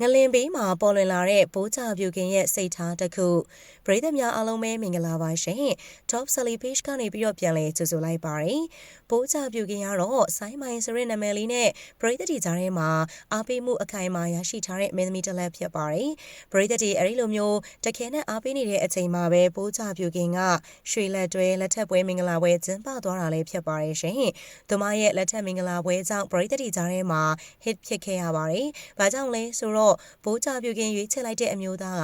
ငလင်ဘေးမှာပေါ်လွင်လာတဲ့ဘိုးချပြူကင်ရဲ့စိတ်ထားတစ်ခုပရိသတ်များအားလုံးပဲမင်္ဂလာပါရှင် Top Selly Page ကနေပြီးတော့ပြန်လဲကြိုဆိုလိုက်ပါတယ်ဘိုးချပြူကင်ကတော့ဆိုင်းမိုင်ဆိုတဲ့နာမည်လေးနဲ့ပရိသတ်တီကြားထဲမှာအားပေးမှုအခိုင်အမာရရှိထားတဲ့မင်းသမီးတစ်လက်ဖြစ်ပါတယ်ပရိသတ်တီအဲ့ဒီလိုမျိုးတခဲနဲ့အားပေးနေတဲ့အချိန်မှာပဲဘိုးချပြူကင်ကရွှေလက်တွဲလက်ထက်ပွဲမင်္ဂလာပွဲကျင်းပသွားတာလည်းဖြစ်ပါတယ်ရှင်သူမရဲ့လက်ထက်မင်္ဂလာပွဲကြောင့်ပရိသတ်တီကြားထဲမှာ hit ဖြစ်ခဲ့ရပါတယ်ဘာကြောင့်လဲဆိုတော့တော့ဘိုးချပြုကင်းရွေးချယ်လိုက်တဲ့အမျိုးသား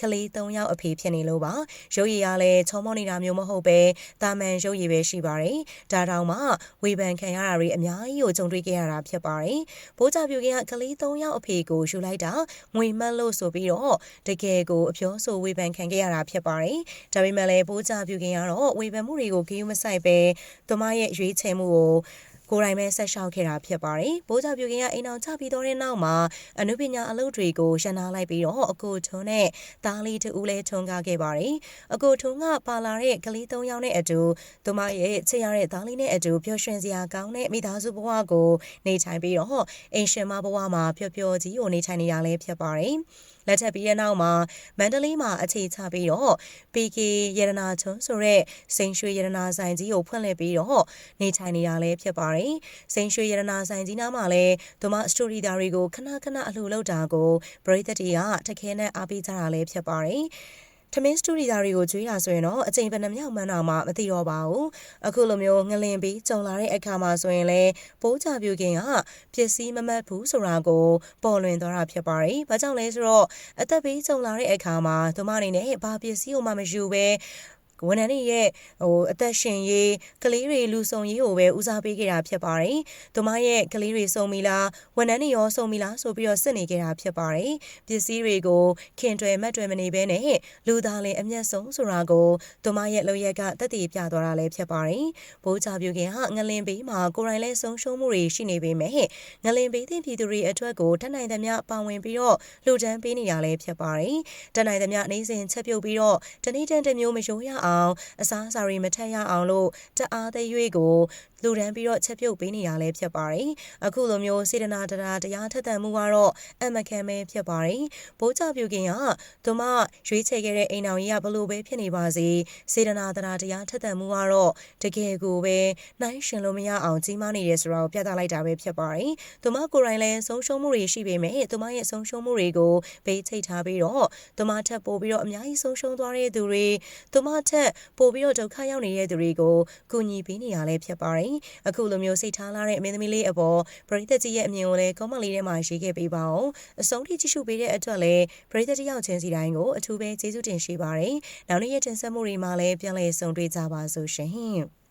ကကလေး၃ယောက်အဖေဖြစ်နေလို့ပါရုပ်ရည်ရလည်းချောမောနေတာမျိုးမဟုတ်ပဲတာမန်ရုပ်ရည်ပဲရှိပါတယ်ဒါတောင်မှဝေဖန်ခံရတာတွေအများကြီးကိုကြုံတွေ့ခဲ့ရတာဖြစ်ပါတယ်ဘိုးချပြုကင်းကကလေး၃ယောက်အဖေကိုယူလိုက်တာငွေမတ်လို့ဆိုပြီးတော့တကယ်ကိုအပြောဆိုဝေဖန်ခံခဲ့ရတာဖြစ်ပါတယ်ဒါပေမဲ့လည်းဘိုးချပြုကင်းကတော့ဝေဖန်မှုတွေကိုဂရုမစိုက်ပဲသူမရဲ့ရွေးချယ်မှုကို ကိုယ်တိုင်ပဲဆက်လျှောက်ခဲ့တာဖြစ်ပါတယ်။ဘိုးကြပြူကင်ကအိမ်အောင်ချပြီးတော့တဲ့နောက်မှာအနုပညာအလုပ်တွေကိုရှင်းနာလိုက်ပြီးတော့အကိုထွန်းနဲ့သားလေးတူဦးလည်းထွန်းကားခဲ့ပါတယ်။အကိုထွန်းကပါလာတဲ့ကလေး၃ယောက်နဲ့အတူသူမရဲ့ချစ်ရတဲ့သားလေးနဲ့အတူပျော်ရွှင်စရာကောင်းတဲ့မိသားစုဘဝကိုနေထိုင်ပြီးတော့အိမ်ရှင်မဘဝမှာပျော်ပျော်ကြီးကိုနေထိုင်နေရလဲဖြစ်ပါတယ်။ လက်ထပ်ပြီးတဲ့နောက်မှာမန္တလေးမှာအခြေချပြီးတော့ PK ရတနာချွန်းဆိုတဲ့စိန်ရွှေရတနာဆိုင်ကြီးကိုဖွင့်လှစ်ပြီးတော့နေထိုင်နေတာလည်းဖြစ်ပါတယ်။စိန်ရွှေရတနာဆိုင်ကြီးနားမှာလည်းသူမစတိုရီသားတွေကိုခဏခဏအလှူလုပ်တာကိုပရိသတ်တွေကတခဲနဲ့အားပေးကြတာလည်းဖြစ်ပါတယ်။ ထမင်းစတူဒီယာတွေကိုကျွေးတာဆိုရင်တော့အချိန်ဘယ်နှမြောက်မှန်းတော့မှမသိတော့ပါဘူးအခုလိုမျိုးငလင်ပြီးကြုံလာတဲ့အခါမှာဆိုရင်လည်းပိုးချပြူခင်ကပစ္စည်းမမတ်ဘူးဆိုတာကိုပေါ်လွင်သွားတာဖြစ်ပါတယ်။ဘာကြောင့်လဲဆိုတော့အသက်ဘေးကြုံလာတဲ့အခါမှာသူမအနေနဲ့ဘာပစ္စည်းကိုမှမယူပဲ ဝန်ထမ်းတွေရဲ့ဟိုအသက်ရှင်ရေးကလေးတွေလူဆောင်ရေးကိုပဲဦးစားပေးခဲ့တာဖြစ်ပါတယ်။သူမရဲ့ကလေးတွေဆုံးပြီလားဝန်ထမ်းတွေရောဆုံးပြီလားဆိုပြီးတော့စစ်နေခဲ့တာဖြစ်ပါတယ်။ပစ္စည်းတွေကိုခင်တွယ်မတ်တွယ်မနေဘဲနဲ့လူသားလည်းအမျက်ဆုံးဆိုတာကိုသူမရဲ့လုပ်ရက်ကတက်တည်ပြသွားတာလည်းဖြစ်ပါတယ်။ဘိုးချပြူခင်ဟာငလင်ဘေးမှာကိုယ်တိုင်လည်းဆုံးရှုံးမှုတွေရှိနေပေမဲ့ငလင်ဘေးသင်ပြည်သူတွေအတွက်ကိုတတ်နိုင်သမျှပါဝင်ပြီးတော့လှူဒန်းပေးနေရလည်းဖြစ်ပါတယ်။တတ်နိုင်သမျှနေစဉ်ချက်ပြုတ်ပြီးတော့တနေ့တန်းတစ်မျိုးမရိုးရအောင်အစားအစာတွေမထက်ရအောင်လို့တအားသေးရွေးကိုလူဒန်းပြီးတော့ချက်ပြုတ်ပေးနေရလဲဖြစ်ပါတယ်။အခုလိုမျိုးစေတနာတရားတရားထက်သန်မှုကတော့အမခံပဲဖြစ်ပါတယ်။ဘိုးချပြူခင်ကသူမရွေးချယ်ခဲ့တဲ့အိမ်တော်ကြီးကဘလို့ပဲဖြစ်နေပါစေစေတနာတရားတရားထက်သန်မှုကတော့တကယ်ကိုပဲနှိုင်းရှင်လို့မရအောင်ကြီးမားနေတယ်ဆိုတာကိုပြသလိုက်တာပဲဖြစ်ပါတယ်။သူမကိုယ်တိုင်လည်းဆုံးရှုံးမှုတွေရှိပေမဲ့သူမရဲ့ဆုံးရှုံးမှုတွေကိုဘေးချိတ်ထားပြီးတော့သူမထက်ပိုပြီးတော့အများကြီးဆုံးရှုံးသွားတဲ့သူတွေသူမထက်ပိုပြီးတော့ဒုက္ခရောက်နေတဲ့သူတွေကိုကူညီပေးနေရလဲဖြစ်ပါတယ်။အခုလိုမျိုးစိတ်ထားလာတဲ့အမင်းသမီးလေးအပေါ်ပရိသတ်ကြီးရဲ့အမြင်ကိုလည်း comment လေးထဲမှာရေးခဲ့ပေးပါအောင်။အဆုံးထိကြည့်ရှုပေးတဲ့အတွက်လည်းပရိသတ်တယောက်ချင်းစီတိုင်းကိုအထူးပဲကျေးဇူးတင်ရှိပါတယ်။နောက်နေ့ရက်တင်ဆက်မှုတွေမှာလည်းပြန်လည်ဆုံတွေ့ကြပါစို့ရှင်။